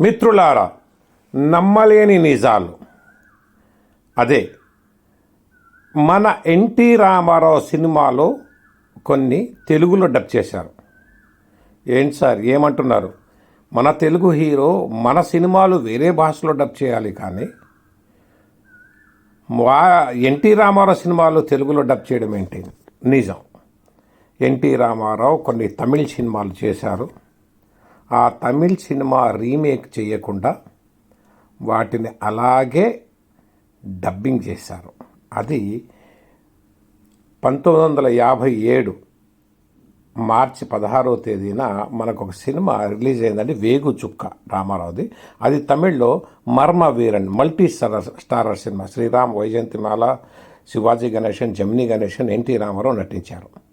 మిత్రులారా నమ్మలేని నిజాలు. అదే మన ఎన్టీ రామారావు సినిమాలో కొన్ని తెలుగులో డబ్ చేశారు. ఏంటి సార్ ఏమంటున్నారు? మన తెలుగు హీరో మన సినిమాలు వేరే భాషలో డబ్ చేయాలి కానీ వా ఎన్టీ రామారావు సినిమాలు తెలుగులో డబ్ చేయడం ఏంటి? నిజం. ఎన్టీ రామారావు కొన్ని తమిళ్ సినిమాలు చేశారు. ఆ తమిళ్ సినిమా రీమేక్ చేయకుండా వాటిని అలాగే డబ్బింగ్ చేశారు. అది పంతొమ్మిది వందల యాభై ఏడు మార్చి పదహారవ తేదీన మనకు ఒక సినిమా రిలీజ్ అయిందండి వేగు చుక్క రామారావుది. అది తమిళ్ళో Marma Veeran multi starrer starrer cinema. Sriram Vyjayanthimala Sivaji Ganesan Gemini Ganesan NT Rama Rao నటించారు.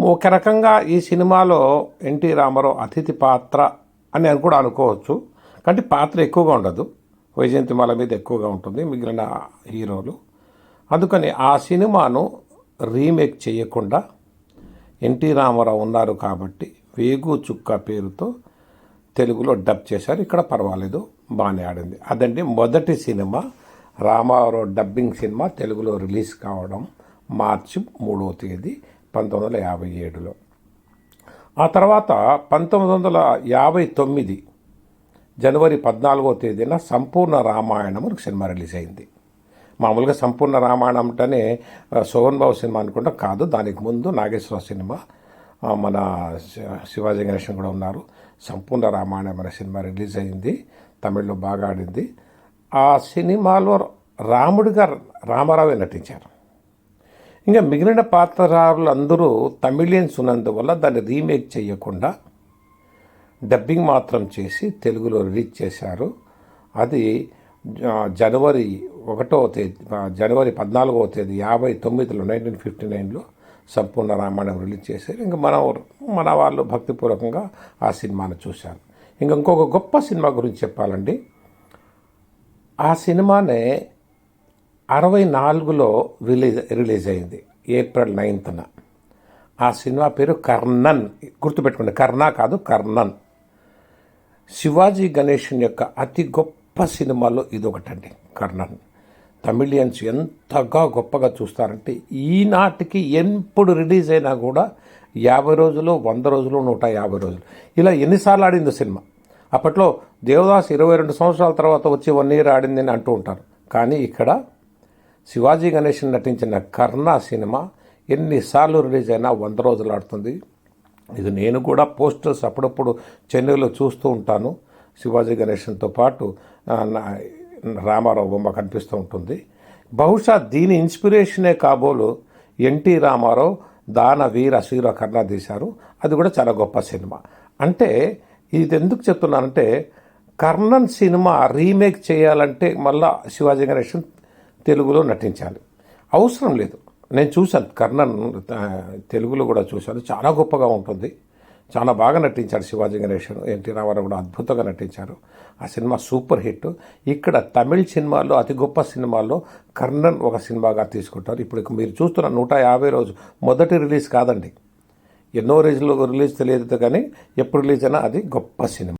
ఒక రకంగా ఈ సినిమాలో ఎన్టీ రామారావు అతిథి పాత్ర అని అని కూడా అనుకోవచ్చు. కానీ పాత్ర ఎక్కువగా ఉండదు. వైజయంతిమాల మీద ఎక్కువగా ఉంటుంది. మిగిలిన హీరోలు. అందుకని ఆ సినిమాను రీమేక్ చేయకుండా ఎన్టీ రామారావు ఉన్నారు కాబట్టి వేగు చుక్క పేరుతో తెలుగులో డబ్ చేశారు. ఇక్కడ పర్వాలేదు. బాగానే ఆడింది. అదండి మొదటి సినిమా. రామారావు డబ్బింగ్ సినిమా తెలుగులో రిలీజ్ కావడం మార్చి మూడవ తేదీ. పంతొమ్మిది వందల యాభై ఏడులో. ఆ తర్వాత పంతొమ్మిది వందల యాభై తొమ్మిది జనవరి పద్నాలుగో తేదీన సంపూర్ణ రామాయణం ఒక సినిమా రిలీజ్ అయింది. మామూలుగా సంపూర్ణ రామాయణం అంటేనే శోభన్ బాబు సినిమా అనుకుంటా కాదు దానికి ముందు నాగేశ్వర సినిమా మన శి- శివాజీ గణేశన్ కూడా ఉన్నారు. సంపూర్ణ రామాయణం అనే సినిమా రిలీజ్ అయింది తమిళ్ళో బాగా ఆడింది. ఆ సినిమాలో రాముడిగా రామారావే నటించారు. ఇంకా మిగిలిన పాత్రదారులు అందరూ తమిళియన్స్ ఉన్నందువల్ల దాన్ని రీమేక్ చేయకుండా డబ్బింగ్ మాత్రం చేసి తెలుగులో రిలీజ్ చేశారు. అది జనవరి ఒకటో తేదీ జనవరి పద్నాలుగవ తేదీ యాభై తొమ్మిదిలో నైన్టీన్ ఫిఫ్టీ నైన్లో సంపూర్ణ రామాయణం రిలీజ్ చేశారు. ఇంకా మన మన వాళ్ళు భక్తిపూర్వకంగా ఆ సినిమాను చూశారు. ఇంకా ఇంకొక గొప్ప సినిమా గురించి చెప్పాలండి. ఆ సినిమానే అరవై నాలుగులో రిలీజ్ రిలీజ్ అయింది ఏప్రిల్ నైన్త్న. ఆ సినిమా పేరు కర్ణన్ గుర్తుపెట్టుకోండి కర్ణ కాదు కర్ణన్. శివాజీ గణేషన్ యొక్క అతి గొప్ప సినిమాలో ఇది ఒకటండి కర్ణన్. తమిళియన్స్ ఎంతగా గొప్పగా చూస్తారంటే ఈనాటికి ఎప్పుడు రిలీజ్ అయినా కూడా యాభై రోజులు వంద రోజులు నూట యాభై రోజులు. ఇలా ఎన్నిసార్లు ఆడిందో సినిమా. అప్పట్లో దేవదాస్ ఇరవై రెండు సంవత్సరాల తర్వాత వచ్చి వన్ ఇయర్ ఆడింది అని అంటూ ఉంటారు. కానీ ఇక్కడ శివాజీ గణేషన్ నటించిన కర్ణ సినిమా ఎన్నిసార్లు రిలీజ్ అయినా వంద రోజులు ఆడుతుంది. ఇది నేను కూడా పోస్టర్స్ అప్పుడప్పుడు చెన్నైలో చూస్తూ ఉంటాను. శివాజీ గణేషన్తో పాటు రామారావు బొమ్మ కనిపిస్తూ ఉంటుంది. బహుశా దీని ఇన్స్పిరేషనే కాబోలు ఎన్టీ రామారావు దాన వీర శీర కర్ణ తీశారు. అది కూడా చాలా గొప్ప సినిమా. అంటే ఇది ఎందుకు చెప్తున్నానంటే కర్ణన్ సినిమా రీమేక్ చేయాలంటే మళ్ళా శివాజీ గణేషన్ తెలుగులో నటించాలి. అవసరం లేదు. నేను చూశాను. కర్ణన్ తెలుగులో కూడా చూశాను. చాలా గొప్పగా ఉంటుంది. చాలా బాగా నటించాడు శివాజీ గణేషన్ ఎన్టీ రామారావు కూడా అద్భుతంగా నటించారు. ఆ సినిమా సూపర్ హిట్. ఇక్కడ తమిళ్ సినిమాల్లో అతి గొప్ప సినిమాల్లో కర్ణన్ ఒక సినిమాగా తీసుకుంటారు. ఇప్పుడు మీరు చూస్తున్న నూట యాభై రోజు మొదటి రిలీజ్ కాదండి. ఎన్నో రోజులు రిలీజ్ తెలియదు కానీ ఎప్పుడు రిలీజ్ అయినా అది గొప్ప సినిమా.